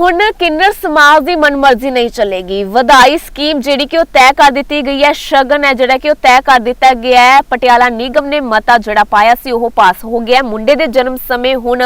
ਹੁਣ ਕਿੰਨਰ ਸਮਾਜ ਦੀ ਮਨਮਰਜ਼ੀ ਨਹੀਂ ਚੱਲੇਗੀ। ਵਧਾਈ ਸਕੀਮ ਜਿਹੜੀ ਕਿ ਉਹ ਤੈਅ ਕਰ ਦਿੱਤੀ ਗਈ ਹੈ, ਸ਼ਗਨ ਹੈ ਜਿਹੜਾ ਕਿ ਉਹ ਤੈਅ ਕਰ ਦਿੱਤਾ ਗਿਆ ਹੈ। ਪਟਿਆਲਾ ਨਿਗਮ ਨੇ ਮਤਾ ਜਿਹੜਾ ਪਾਇਆ ਸੀ, ਉਹ ਪਾਸ ਹੋ ਗਿਆ ਮੁੰਡੇ ਦੇ ਜਨਮ ਸਮੇਂ ਹੁਣ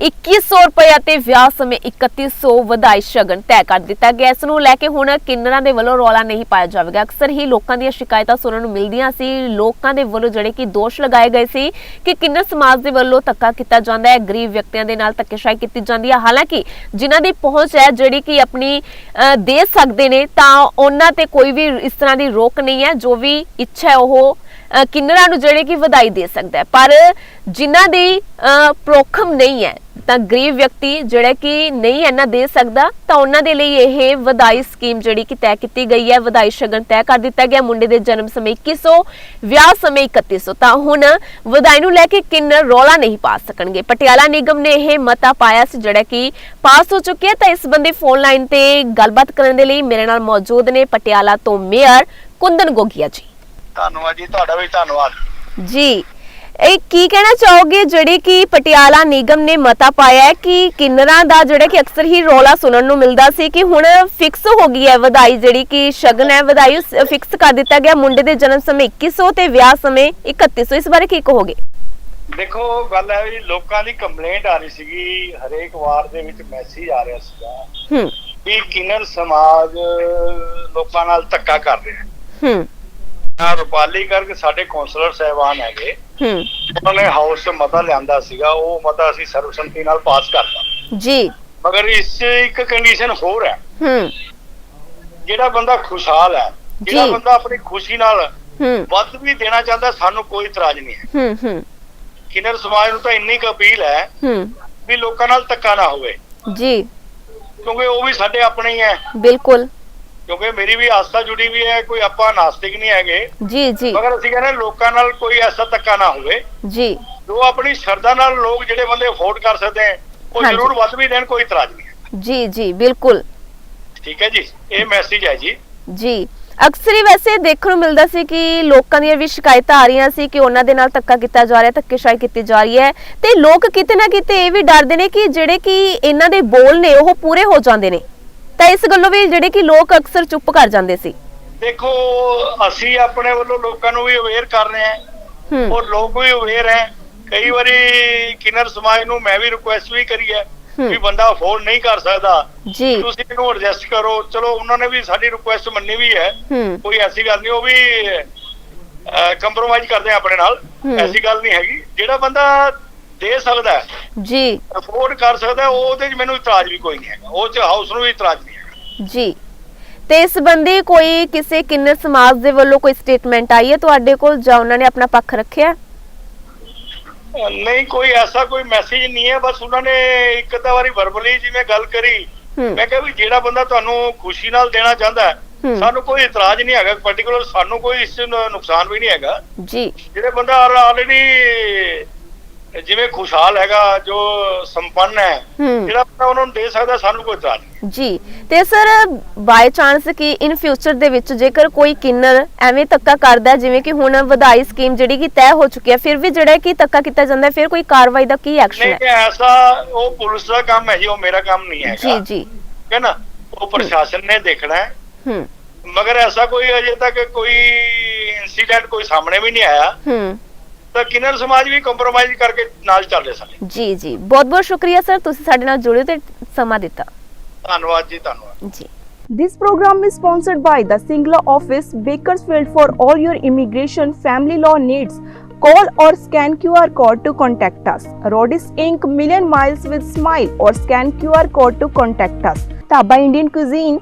2100 ਰੁਪਏ ਅਤੇ ਵਿਆਹ ਸਮੇਂ 3100 ਵਧਾਈ ਸ਼ਗਨ ਤੈਅ ਕਰ ਦਿੱਤਾ ਗਿਆ ਇਸ ਨੂੰ ਲੈ ਕੇ ਹੁਣ ਕਿੰਨਰਾਂ ਦੇ ਵੱਲੋਂ ਰੌਲਾ ਨਹੀਂ ਪਾਇਆ ਜਾਵੇਗਾ। ਅਕਸਰ ਹੀ ਲੋਕਾਂ ਦੀਆਂ ਸ਼ਿਕਾਇਤਾਂ ਸੁਣਨ ਨੂੰ ਮਿਲਦੀਆਂ ਸੀ। ਲੋਕਾਂ ਦੇ ਵੱਲੋਂ ਜਿਹੜੇ ਕਿ ਦੋਸ਼ ਲਗਾਏ ਗਏ ਸੀ ਕਿ ਕਿੰਨਰ ਸਮਾਜ ਦੇ ਵੱਲੋਂ ਧੱਕਾ ਕੀਤਾ ਜਾਂਦਾ ਹੈ। ਗਰੀਬ ਵਿਅਕਤੀਆਂ ਦੇ ਨਾਲ ਧੱਕੇਸ਼ਾਹੀ ਕੀਤੀ ਜਾਂਦੀ ਹੈ। ਹਾਲਾਂਕਿ ਜਿਨ੍ਹਾਂ ਦੀ ਪਹੁੰਚ ਹੈ ਜਿਹੜੀ ਕਿ ਆਪਣੀ ਅ, ਦੇ ਸਕਦੇ ਨੇ ਤਾਂ ਉਹਨਾਂ ਤੇ ਕੋਈ ਵੀ ਇਸ ਤਰ੍ਹਾਂ ਦੀ ਰੋਕ ਨਹੀਂ ਹੈ। ਜੋ ਵੀ ਇੱਛਾ ਹੈ ਉਹ ਕਿੰਨਰਾਂ ਨੂੰ ਜਿਹੜੇ ਕਿ ਵਧਾਈ ਦੇ ਸਕਦਾ ਹੈ। ਪਰ ਜਿਨ੍ਹਾਂ ਦੀ ਪ੍ਰੋਖਮ ਨਹੀਂ ਹੈ, ਤਾਂ ਗਰੀਬ ਵਿਅਕਤੀ ਜਿਹੜਾ ਕਿ ਨਹੀਂ ਇੰਨਾ ਦੇ ਸਕਦਾ, ਤਾਂ ਉਹਨਾਂ ਦੇ ਲਈ ਇਹ ਵਧਾਈ ਸਕੀਮ ਜਿਹੜੀ ਕਿ ਤੈਅ ਕੀਤੀ ਗਈ ਹੈ, ਵਧਾਈ ਸ਼ਗਨ ਤੈਅ ਕਰ ਦਿੱਤਾ ਗਿਆ ਮੁੰਡੇ ਦੇ ਜਨਮ ਸਮੇਂ 2100 ਵਿਆਹ ਸਮੇਂ 3100 ਤਾਂ ਹੁਣ ਵਧਾਈ ਨੂੰ ਲੈ ਕੇ ਕਿੰਨਰ ਰੌਲਾ ਨਹੀਂ ਪਾ ਸਕਣਗੇ। ਪਟਿਆਲਾ ਨਿਗਮ ਨੇ ਇਹ ਮਤਾ ਪਾਇਆ ਸੀ, ਜਿਹੜਾ ਕਿ ਪਾਸ ਹੋ ਚੁੱਕਿਆ ਤਾਂ ਇਸ ਬੰਦੇ ਫੋਨ ਲਾਈਨ ਤੇ ਗੱਲਬਾਤ ਕਰਨ ਦੇ ਲਈ ਮੇਰੇ ਨਾਲ ਮੌਜੂਦ ਨੇ ਪਟਿਆਲਾ ਤੋਂ ਮੇਅਰ ਕੁੰਦਨ ਗੋਗੀਆ ਜੀ। ਧੰਨਵਾਦ ਜੀ ਤੁਹਾਡਾ ਵੀ ਧੰਨਵਾਦ। ਜੀ ਇਹ ਕੀ ਕਹਿਣਾ ਚਾਹੋਗੇ ਜਿਹੜੀ ਕਿ ਪਟਿਆਲਾ ਨਿਗਮ ਨੇ ਮਤਾ ਪਾਇਆ ਹੈ ਕਿ ਕਿੰਨਰਾਂ ਦਾ ਜਿਹੜਾ ਕਿ ਅਕਸਰ ਹੀ ਰੌਲਾ ਸੁਣਨ ਨੂੰ ਮਿਲਦਾ ਸੀ ਕਿ ਹੁਣ ਫਿਕਸ ਹੋ ਗਈ ਹੈ ਵਧਾਈ ਜਿਹੜੀ ਕਿ ਸ਼ਗਨ ਹੈ ਵਧਾਈ ਫਿਕਸ ਕਰ ਦਿੱਤਾ ਗਿਆ ਮੁੰਡੇ ਦੇ ਜਨਮ ਸਮੇਂ 2100 ਤੇ ਵਿਆਹ ਸਮੇਂ 3100 ਇਸ ਬਾਰੇ ਕੀ ਕਹੋਗੇ? ਦੇਖੋ ਗੱਲ ਹੈ ਵੀ ਲੋਕਾਂ ਦੀ ਕੰਪਲੇਂਟ ਆ ਰਹੀ ਸੀਗੀ ਹਰੇਕ ਵਾਰ ਦੇ ਵਿੱਚ ਮੈਸੇਜ ਆ ਰਿਹਾ ਸੀਗਾ ਹੂੰ। ਵੀ ਕਿਨਰ ਸਮਾਜ ਲੋਕਾਂ ਨਾਲ ਧੱਕਾ ਕਰ ਰਿਹਾ ਹੈ। ਰੁਪਾਲੀ ਕਰਕੇ ਸਾਡੇ ਕੌਂਸਲਰ ਸਹਿਬਾਨ ਹੈਗੇ। ਹੂੰ। ਉਹਨਾਂ ਨੇ ਹਾਊਸ 'ਚ ਮਤਾ ਲਿਆਂਦਾ ਸੀਗਾ ਉਹ ਮਤਾ ਅਸੀਂ ਸਰਵਸੰਮਤੀ ਨਾਲ ਪਾਸ ਕਰਤਾ। ਜੀ। ਮਗਰ ਇਸ 'ਚ ਇੱਕ ਕੰਡੀਸ਼ਨ ਹੋਰ ਹੈ। ਹੂੰ। ਜਿਹੜਾ ਬੰਦਾ ਖੁਸ਼ਹਾਲ ਹੈ ਜਿਹੜਾ। ਬੰਦਾ ਆਪਣੀ ਖੁਸ਼ੀ ਨਾਲ ਹੂੰ। ਵੱਧ ਵੀ ਦੇਣਾ ਚਾਹੁੰਦਾ ਸਾਨੂੰ ਕੋਈ ਇਤਰਾਜ਼ ਨਹੀਂ ਹੈ। ਹੂੰ ਹੂੰ। ਕਿਨਰ ਸਮਾਜ ਨੂੰ ਤਾਂ ਇੰਨੀ ਕੁ ਅਪੀਲ ਹੈ ਹੂੰ। ਵੀ ਲੋਕਾਂ ਨਾਲ ਧੱਕਾ ਨਾ ਹੋਵੇ। ਜੀ। ਕਿਉਂਕਿ ਉਹ ਵੀ ਸਾਡੇ ਆਪਣੇ ਹੀ ਹੈ। ਬਿਲਕੁਲ। ਕਿਉਂਕਿ ਮੇਰੀ ਵੀ ਆਸਥਾ ਜੁੜੀ ਵੀ ਹੈ ਕੋਈ ਆਪਾਂ ਨਾਸਤਿਕ ਨਹੀਂ ਹੈਗੇ। ਜੀ ਜੀ। ਮਗਰ ਅਸੀਂ ਕਹਿੰਦੇ ਲੋਕਾਂ ਨਾਲ ਕੋਈ ਐਸਾ ਧੱਕਾ ਨਾ ਹੋਵੇ। ਜੀ। ਜੋ ਆਪਣੀ ਸ਼ਰਧਾ ਨਾਲ ਲੋਕ ਜਿਹੜੇ ਬੰਦੇ ਅਫੋਰਡ ਕਰ ਸਕਦੇ ਹੈ ਉਹ। ਜ਼ਰੂਰ ਵੱਧ ਵੀ ਦੇਣ ਕੋਈ ਇਤਰਾਜ਼ ਨਹੀਂ ਜੀ ਜੀ ਬਿਲਕੁਲ। ਠੀਕ ਹੈ ਜੀ ਇਹ ਮੈਸੇਜ ਹੈ ਜੀ। ਜੀ। ਅਕਸਰ ਹੀ ਵੈਸੇ ਦੇਖਣ ਨੂੰ ਮਿਲਦਾ ਸੀ ਕਿ ਲੋਕਾਂ ਦੀਆਂ ਵੀ ਸ਼ਿਕਾਇਤਾਂ ਆ ਰਹੀਆਂ ਸੀ ਕਿ ਉਹਨਾਂ ਦੇ ਨਾਲ ਧੱਕਾ ਕੀਤਾ ਜਾ ਰਿਹਾ ਧੱਕੇਸ਼ਾਹੀ ਕੀਤੀ ਜਾ ਰਹੀ ਹੈ। ਤੇ ਲੋਕ ਕਿਤੇ ਨਾ ਕਿਤੇ ਇਹ ਵੀ ਡਰਦੇ ਨੇ ਕਿ ਜਿਹੜੇ ਕਿ ਇਹਨਾਂ ਦੇ ਬੋਲ ਨੇ ਉਹ ਪੂਰੇ ਹੋ ਜਾਂਦੇ ਨੇ। ਤਾਂ ਇਸ ਗੱਲੋਂ ਵੀ ਜਿਹੜੇ ਕਿ ਲੋਕ ਅਕਸਰ ਚੁੱਪ ਕਰ ਜਾਂਦੇ ਸੀ। ਦੇਖੋ ਅਸੀਂ ਆਪਣੇ ਵੱਲੋਂ ਲੋਕਾਂ ਨੂੰ ਵੀ ਅਵੇਅਰ ਕਰ ਰਹੇ ਹਾਂ। ਔਰ ਲੋਕ ਵੀ ਅਵੇਅਰ ਹੈ। ਕਈ ਵਾਰੀ ਕਿਨਰ ਸਮਾਜ ਨੂੰ ਮੈਂ ਵੀ ਰਿਕੁਐਸਟ ਵੀ ਕਰੀ ਹੈ। ਵੀ ਬੰਦਾ ਅਫੋਰਡ ਨਹੀਂ ਕਰ ਸਕਦਾ। ਜੀ। ਤੁਸੀਂ ਇਹਨੂੰ ਐਡਜਸਟ ਕਰੋ। ਚਲੋ ਉਹਨਾਂ ਨੇ ਵੀ ਸਾਡੀ ਰਿਕੁਐਸਟ ਮੰਨੀ ਵੀ ਹੈ। ਕੋਈ ਐਸੀ ਗੱਲ ਨਹੀਂ ਉਹ ਵੀ ਕੰਪਰੋਮਾਈਜ਼ ਕਰਦੇ ਆ ਆਪਣੇ ਨਾਲ। ਐਸੀ ਗੱਲ ਨਹੀਂ ਹੈਗੀ। ਜਿਹੜਾ ਬੰਦਾ ਦੇ ਸਕਦਾ ਜੀ। ਅਫੋਰਡ ਕਰ ਸਕਦਾ ਉਹਦੇ 'ਚ ਮੈਨੂੰ ਇਤਰਾਜ਼ ਵੀ ਕੋਈ ਨਹੀਂ ਹੈਗਾ। ਉਹ 'ਚ ਹਾਊਸ ਨੂੰ ਵੀ ਇਤਰਾਜ਼ ਨਹੀਂ ਹੈਗਾ। ਜੀ। ਤੇ ਇਸ ਸੰਬੰਧੀ ਕੋਈ ਕਿਸੇ ਕਿੰਨਰ ਸਮਾਜ ਦੇ ਵੱਲੋਂ ਕੋਈ ਸਟੇਟਮੈਂਟ ਆਈ ਹੈ ਤੁਹਾਡੇ ਕੋਲ ਜਾਂ ਉਹਨਾਂ ਨੇ ਆਪਣਾ ਪੱਖ ਰੱਖਿਆ? ਨਹੀਂ ਕੋਈ ਐਸਾ ਕੋਈ ਮੈਸੇਜ ਨਹੀਂ ਹੈ। ਬਸ ਉਹਨਾਂ ਨੇ ਇੱਕ ਤਾਂ ਵਾਰੀ ਵਰਬਲੀ ਜਿਵੇਂ ਗੱਲ ਕਰੀ। ਮੈਂ ਕਿਹਾ ਵੀ ਜਿਹੜਾ ਬੰਦਾ ਤੁਹਾਨੂੰ ਖੁਸ਼ੀ ਨਾਲ ਦੇਣਾ ਚਾਹੁੰਦਾ। ਸਾਨੂੰ ਕੋਈ ਇਤਰਾਜ਼ ਨਹੀਂ ਹੈਗਾ। ਪਾਰਟਿਕੂਲਰ ਸਾਨੂੰ ਕੋਈ ਇਸ ਨੁਕਸਾਨ ਵੀ ਨਹੀਂ ਹੈਗਾ। ਜੀ। ਜਿਹੜੇ ਬੰਦਾ ਆਲਰੇਡੀ ਜਿਵੇਂ ਖੁਸ਼ਹਾਲ ਹੈਗਾ ਜੋ ਸੰਪੰਨ ਹੈ ਹੂੰ। ਜਿਹੜਾ ਬੰਦਾ ਉਹਨਾਂ ਨੂੰ ਦੇ ਸਕਦਾ ਸਾਨੂੰ ਕੋਈ ਇਤਰਾਜ਼ ਨਹੀਂ। ਜੀ ਤੇ ਸਰ ਬਾਈ ਚਾਂਸ ਕਿ ਇਨ ਫਿਊਚਰ ਦੇ ਵਿੱਚ ਜੇਕਰ ਕੋਈ ਕਿੰਨਰ ਐਵੇਂ ਧੱਕਾ ਕਰਦਾ ਹੈ, ਜਿਵੇਂ ਕਿ ਹੁਣ ਵਧਾਈ ਸਕੀਮ ਜਿਹੜੀ ਕਿ ਤੈਅ ਹੋ ਚੁੱਕੀ ਹੈ ਫਿਰ ਵੀ ਜਿਹੜਾ ਕਿ ਧੱਕਾ ਕੀਤਾ ਜਾਂਦਾ ਹੈ, ਫਿਰ ਕੋਈ ਕਾਰਵਾਈ ਦਾ ਕੀ ਐਕਸ਼ਨ ਨਹੀਂ ਹੈ? ਕਿ ਐਸਾ ਉਹ ਪੁਲਿਸ ਦਾ ਕੰਮ ਹੈ ਜੀ ਉਹ ਮੇਰਾ ਕੰਮ ਨਹੀਂ ਹੈਗਾ। ਜੀ ਜੀ। ਹੈ ਨਾ? ਉਹ ਪ੍ਰਸ਼ਾਸਨ ਨੇ ਦੇਖਣਾ ਹੈ। ਹੂੰ। ਮਗਰ ਐਸਾ ਕੋਈ ਅਜੇ ਤੱਕ ਕੋਈ ਇਨਸੀਡੈਂਟ ਕੋਈ ਸਾਹਮਣੇ ਵੀ ਨਹੀਂ ਆਇਆ। ਹੂੰ। ਤਾਂ ਕਿਨਰ ਸਮਾਜ ਵੀ ਕੰਪਰੋਮਾਈਜ਼ ਕਰਕੇ ਨਾਲ ਚੱਲ ਰਹੇ ਸਾਡੇ ਜੀ ਜੀ ਬਹੁਤ ਬਹੁਤ ਸ਼ੁਕਰੀਆ ਸਰ ਤੁਸੀਂ ਸਾਡੇ ਨਾਲ ਜੁੜੇ ਤੇ ਸਮਾਂ ਦਿੱਤਾ ਧੰਨਵਾਦ ਜੀ ਧੰਨਵਾਦ ਜੀ This program is sponsored by the Singla office, Bakersfield for all your immigration family law needs. Call or scan QR code to contact us. Rodis Inc. Million Miles with Smile or scan QR code to contact us. Taba Indian Cuisine,